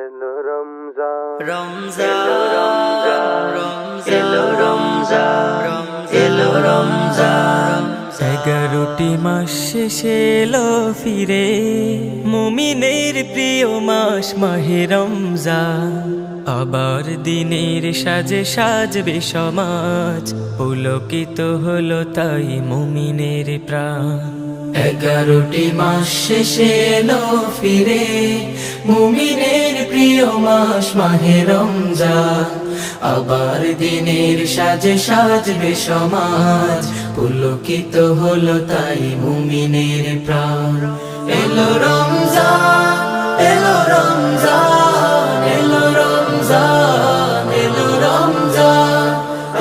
এলো রমজান রমজান এলো রমজান এলো রমজান এগারোটি মাস শেষে এলো ফিরে মুমিনের প্রিয় মাস মাহে রমজান। আবার দিনের সাজে সাজবে সমাজ পুলকিত হলো তাই মুমিনের প্রাণ। এগারোটি মাস শেষে এলো ফিরে মুমিনের প্রিয় মাস মাহে রমজান, আবার দিনের সাজে সাজবে সমাজ, পুলকিত হলো তাই মুমিনের প্রাণ। এলো রমজান এলো রমজান এলো রমজান এলো রমজান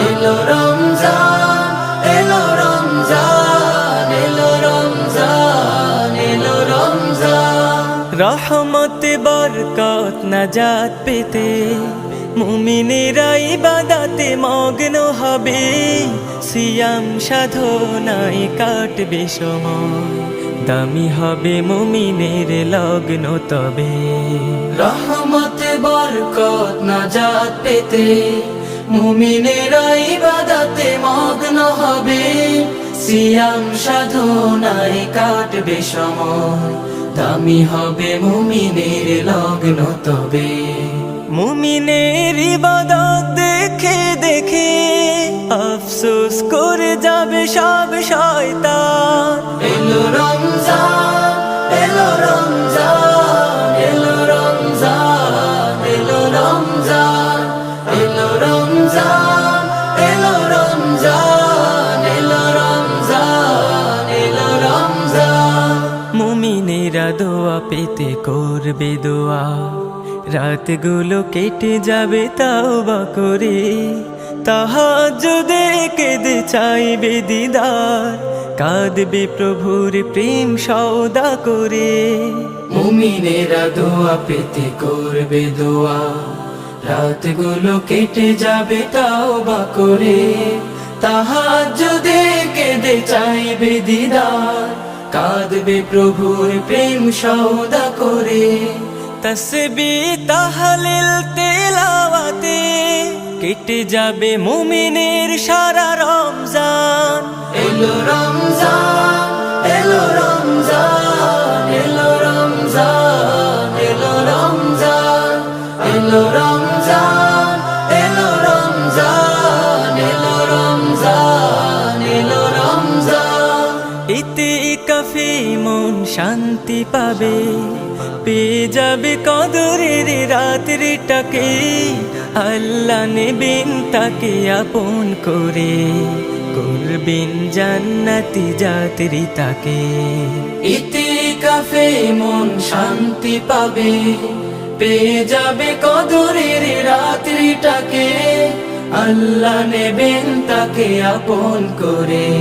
এলো রমজান এলো রমজান। রহমত, বরকত, নাজাত পেতে। মুমিনেরা ইবাদাতে মগ্ন হবে। সিয়াম সাধনায় কাটবে সময়। দামি হবে মুমিনের লগ্ন তবে। রহমত, বরকত, নাজাত পেতে। মুমিনেরা ইবাদাতে মগ্ন হবে। সিয়াম সাধনায় কাটবে সময়। দামি হবে মুমিনের লগ্ন তবে। মুমিনের ইবাদত দেখে দেখে আফসোস করে যাবে সব শয়তান। এলো রমজান মুমিনেরা দোয়া পেতে করবে দোয়া। রাতগুলো কেটে যাবে তাও বা করে। তাহাজুদে কেঁদে চাইবে দিদার। কাঁদবে প্রভুর প্রেম সৌদা করে। মুমিনেরা দোয়া পেতে করবে দোয়া। রাতগুলো কেটে যাবে তাও বা করে। তাহাজুদে কেঁদে চাইবে দিদার। কাঁদবে প্রভুর প্রেম সৌদা করে। তসবি তাহলিল তেলাওয়াতে কেটে যাবে মুমিনের সারা রমজান। এলো রমজান এলো রমজান। কাফি মন শান্তি পাবে। পেয়ে যাবে কদরের রাত্রিটাকে। আল্লাহ নেবেন তাকে আপন করে। করবেন জান্নাতি যাত্রী তাকে। ইতি কাফে মন শান্তি পাবে। পেয়ে যাবে কদরের রাত্রিটাকে। আল্লাহ নেবেন তাকে আপন করে।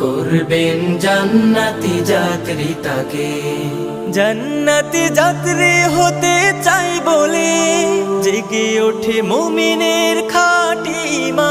করবেন জান্নাতি যাত্রী তাকে। জান্নাতি যাত্রী হতে চাই বলে জেগে ওঠে মুমিনের খাটি রমজান